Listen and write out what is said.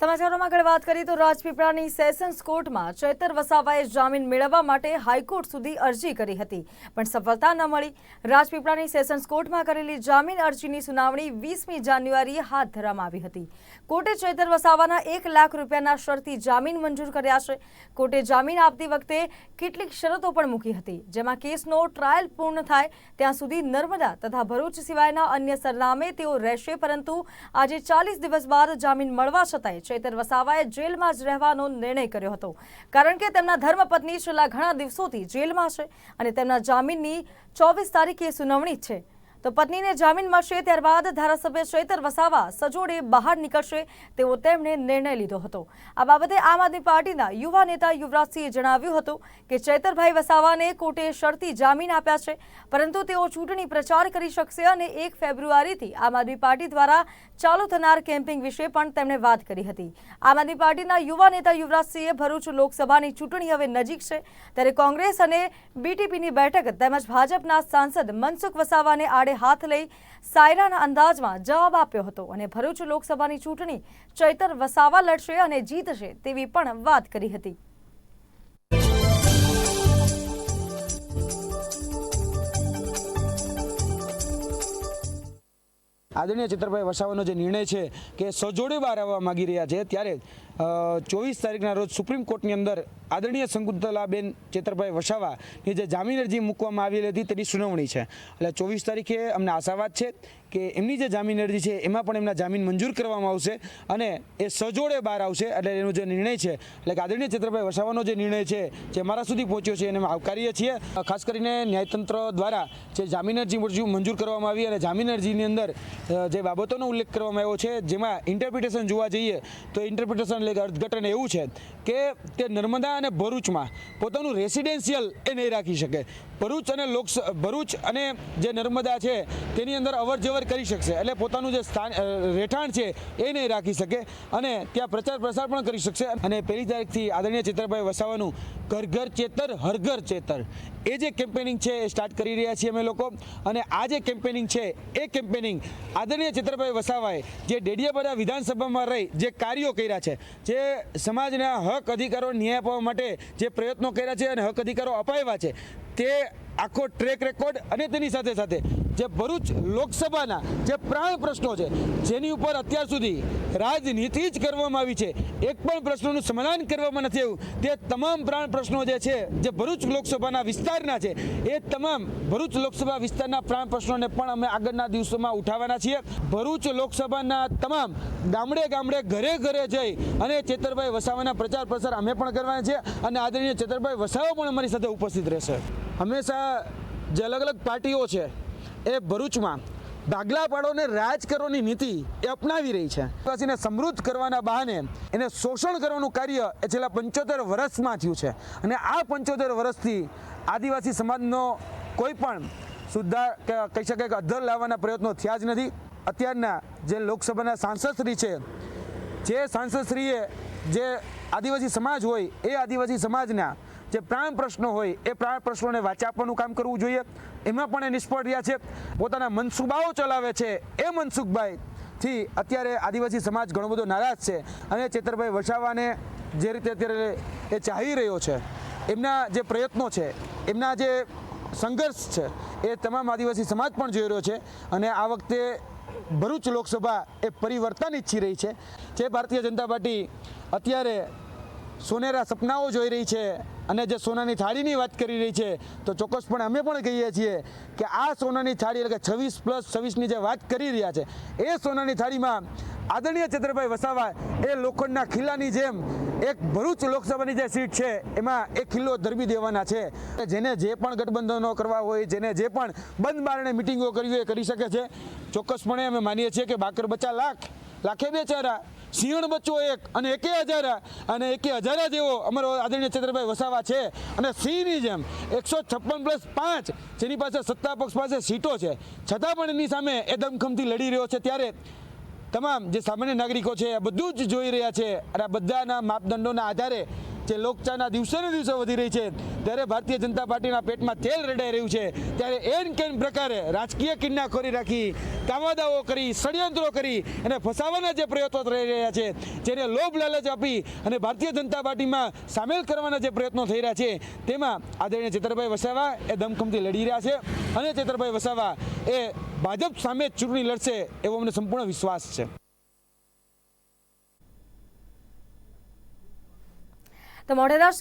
સમાચારોમાં આગળ વાત કરીએ તો રાજપીપળાની સેશન્સ કોર્ટમાં ચૈતર વસાવાએ જામીન મેળવવા માટે હાઈકોર્ટ સુધી અરજી કરી હતી. પણ સફળતા ન મળી. રાજપીપળાની સેશન્સ કોર્ટમાં કરેલી જામીન અરજીની સુનાવણી વીસમી જાન્યુઆરીએ હાથ ધરવામાં આવી હતી. કોર્ટે ચૈતર વસાવાના એક લાખ રૂપિયાના શરતી જામીન મંજૂર કર્યા છે. કોર્ટે જામીન આપતી વખતે કેટલીક શરતો પણ મૂકી હતી, જેમાં કેસનો ટ્રાયલ પૂર્ણ થાય ત્યાં સુધી નર્મદા તથા ભરૂચ સિવાયના અન્ય સરનામે તેઓ રહેશે, પરંતુ આજે ચાલીસ દિવસ બાદ જામીન મળવા છતાંય ચૈતર વસાવાએ જેલમાં જ રહેવાનો નિર્ણય કર્યો હતો. કારણ કે તેમના ધર્મપત્ની છેલ્લા ઘણા દિવસોથી જેલમાં છે અને તેમના જામીનની ચોવીસ તારીખે સુનાવણી છે. તો પત્નીને જામીન મળશે ત્યારબાદ ધારાસભ્ય ચૈતર વસાવા સજોડે બહાર નીકળશે તેવો તેમણે નિર્ણય લીધો હતો. આ બાબતે આમ આદમી પાર્ટીના યુવા નેતા યુવરાજસિંહે જણાવ્યું હતું કે ચૈતરભાઈ વસાવાને કોર્ટે શરતી જામીન આપ્યા છે, પરંતુ તેઓ ચૂંટણી પ્રચાર કરી શકશે અને એક ફેબ્રુઆરીથી આમ આદમી પાર્ટી દ્વારા ચાલુ થનાર કેમ્પિંગ વિશે પણ તેમણે વાત કરી હતી. આમ આદમી પાર્ટીના યુવા નેતા યુવરાજસિંહે ભરૂચ લોકસભાની ચૂંટણી હવે નજીક છે, ત્યારે કોંગ્રેસ અને બીટીપીની બેઠક તેમજ ભાજપના સાંસદ મનસુખ વસાવાને આડે હાથ લઈ સાયરાના અંદાજમાં જવાબ આપ્યો હતો અને ભરૂચ લોકસભાની ચૂંટણી ચૈતર વસાવા લડશે અને જીતશે તેવી પણ વાત કરી હતી. આદરણીય ચિત્રભાઈ વસાવાનો જે નિર્ણય છે કે સજોડે બહાર આવવા માગી રહ્યા છે, ત્યારે ચોવીસ તારીખના રોજ સુપ્રીમ કોર્ટની અંદર આદરણીય શંકુંતલાબેન ચેતરભાઈ વસાવાની જે જામીન અરજી મૂકવામાં આવેલી હતી તેની સુનાવણી છે. એટલે ચોવીસ તારીખે અમને આશાવાદ છે કે એમની જે જામીન અરજી છે એમાં પણ એમના જામીન મંજૂર કરવામાં આવશે અને એ સજોડે બહાર આવશે એટલે એનો જે નિર્ણય છે, એટલે કે આદરણીય ચેતરભાઈ વસાવાનો જે નિર્ણય છે જે અમારા સુધી પહોંચ્યો છે એને આવકારીએ છીએ. ખાસ કરીને ન્યાયતંત્ર દ્વારા જે જામીન અરજી મંજૂર કરવામાં આવી અને જામીન અરજીની અંદર જે બાબતોનો ઉલ્લેખ કરવામાં આવ્યો છે, જેમાં ઇન્ટરપ્રિટેશન જોવા જઈએ તો ઇન્ટરપ્રિટેશન એટલે અર્થઘટન એવું છે કે તે નર્મદા અને ભરૂચમાં પોતાનું રેસિડેન્શિયલ એ નહીં રાખી શકે. ભરૂચ અને લોક ભરૂચ અને જે નર્મદા છે તેની અંદર અવરજવર કરી શકશે. એટલે પોતાનું જે સ્થાન રહેઠાણ છે એ નહીં રાખી શકે અને ત્યાં પ્રચાર પ્રસાર પણ કરી શકશે. અને પહેલી તારીખથી આદરણીય ચિત્રભાઈ વસાવાનું ઘર ઘર ચેતર હર ઘર ચેતર. એ જે કેમ્પેનિંગ છે એ સ્ટાર્ટ કરી રહ્યા છીએ અમે લોકો. અને આ જે કેમ્પેનિંગ છે, એ કેમ્પેનિંગ આદરણીય ચિત્રભાઈ વસાવાએ જે ડેડિયાપાડા વિધાનસભામાં રહી જે કાર્યો કર્યા છે, જે સમાજના હક અધિકારો ન્યાય અપાવવા માટે જે પ્રયત્નો કર્યા છે અને હક અધિકારો અપાવ્યા છે, તે આખો ટ્રેક રેકોર્ડ અને તેની સાથે સાથે જે ભરૂચ લોકસભાના જે પ્રાણ પ્રશ્નો છે, જેની ઉપર અત્યાર સુધી રાજનીતિ જ કરવામાં આવી છે. એક પણ પ્રશ્નોનું સમાધાન કરવામાં નથી આવ્યું. તે તમામ પ્રાણ પ્રશ્નો જે છે, જે ભરૂચ લોકસભાના વિસ્તારના છે, એ તમામ ભરૂચ લોકસભા વિસ્તારના પ્રાણ પ્રશ્નોને પણ અમે આગળના દિવસોમાં ઉઠાવવાના છીએ. ભરૂચ લોકસભાના તમામ ગામડે ગામડે ઘરે ઘરે જઈ અને ચેતરભાઈ વસાવાના પ્રચાર પ્રસાર અમે પણ કરવાના છે અને આદરણીય ચેતરભાઈ વસાવા પણ અમારી સાથે ઉપસ્થિત રહેશે. હંમેશા જે અલગ અલગ પાર્ટીઓ છે એ ભરૂચમાં ભાગલા પાડોને રાજ કરવાની નીતિ એ અપનાવી રહી છે. આદિવાસીને સમૃદ્ધ કરવાના બહાને એને શોષણ કરવાનું કાર્ય એ છેલ્લા પંચોતેર વર્ષમાં થયું છે. અને આ પંચોતેર વર્ષથી આદિવાસી સમાજનો કોઈ પણ સુધાર કહી શકાય કે અધર લાવવાના પ્રયત્નો થયા જ નથી. અત્યારના જે લોકસભાના સાંસદશ્રી છે, જે સાંસદશ્રીએ જે આદિવાસી સમાજ હોય, એ આદિવાસી સમાજના જે પ્રાણ પ્રશ્નો હોય, એ પ્રાણ પ્રશ્નોને વાચા કામ કરવું જોઈએ. એમાં પણ એ નિષ્ફળ રહ્યા છે. પોતાના મનસુબાઓ ચલાવે છે. એ મનસુખભાઈ થી અત્યારે આદિવાસી સમાજ ઘણો બધો નારાજ છે અને ચેતરભાઈ વસાવાને જે રીતે અત્યારે એ ચાહી રહ્યો છે, એમના જે પ્રયત્નો છે, એમના જે સંઘર્ષ છે, એ તમામ આદિવાસી સમાજ પણ જોઈ રહ્યો છે અને આ વખતે ભરૂચ લોકસભા એ પરિવર્તન ઈચ્છી રહી છે. જે ભારતીય જનતા પાર્ટી અત્યારે સોનેરા સપનાઓ જોઈ રહી છે અને જે સોનાની થાળીની વાત કરી રહી છે, તો ચોક્કસપણે અમે પણ કહીએ છીએ કે આ સોનાની થાળી એટલે કે છવ્વીસ પ્લસ છવ્વીસની જે વાત કરી રહ્યા છે, એ સોનાની થાળીમાં આદરણીય ચંદ્રભાઈ વસાવા એ લોખંડના ખિલ્લાની જેમ એક ભરૂચ લોકસભાની જે સીટ છે, એમાં એક કિલ્લો ધરબી દેવાના છે. જેને જે પણ ગઠબંધનો કરવા હોય, જેને જે પણ બંધ બારણે મિટિંગો કરવી હોય એ કરી શકે છે. ચોક્કસપણે અમે માનીએ છીએ કે બાકર બચા લાખ, લાખે બેચારા સિંહણ બચ્ચો એક અને એકે હજારા અને એકે હજારા જેવો અમારો આદરણીય ચંદ્રભાઈ વસાવા છે. અને સિંહની જેમ એકસો છપ્પન પ્લસ પાંચ જેની પાસે સત્તા પક્ષ પાસે સીટો છે. છતાં પણ એની સામે એ દમખમથી લડી રહ્યો છે. ત્યારે તમામ જે સામાન્ય નાગરિકો છે, આ બધું જ જોઈ રહ્યા છે. અને આ બધાના માપદંડોના આધારે જે લોકચાના દિવસે ને દિવસે વધી રહી છે, ત્યારે ભારતીય જનતા પાર્ટીના પેટમાં તેલ રેડાઈ રહ્યું છે. ત્યારે એન કેન પ્રકારે રાજકીય કિન્નાખોરી રાખી, કાવાદાઓ કરી, ષડયંત્રો કરી અને ફસાવાના જે પ્રયત્નો થઈ રહ્યા છે, જેને લોભ લાલચ આપી અને ભારતીય જનતા પાર્ટીમાં સામેલ કરવાના જે પ્રયત્નો થઈ રહ્યા છે, તેમાં આદરણીય ચેતરભાઈ વસાવા એ દમખમથી લડી રહ્યા છે અને ચેતરભાઈ વસાવા એ ભાજપ સામે ચૂંટણી લડશે એવો અમને સંપૂર્ણ વિશ્વાસ છે. તો મોઢેરા